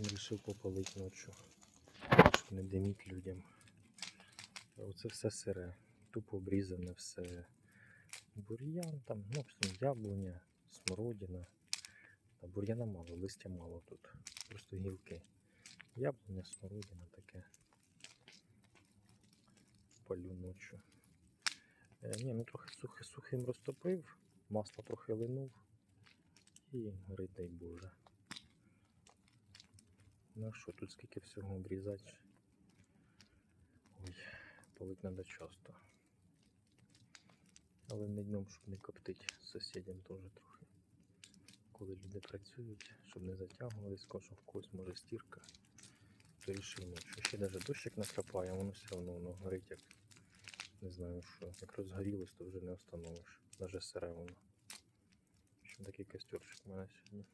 общем, вирішив попалити ночі. Щоб не диміть людям. Оце все сире. Тупо обрізане все. Бур'ян там, ну, яблуня, смородина. А бур'яна мало, листя мало тут. Просто гілки. Яблуня, смородина таке. Палю ночі. Е, ні, ну трохи сухи, сухим розтопив, масло трохи линув. І горить, дай Боже. Ну що, тут скільки всього обрізати? Ой, палить треба часто. Але не днем, щоб не коптить сусідям теж трохи. Коли люди працюють, щоб не затягувались, кожен в когось може стірка, то рішив ночі. Ще навіть дощик накрапає, воно все одно воно горить як не знаю що. Як розгорілось, то вже не остановиш. Навіть сире воно. В такий костерчик у мене сьогодні.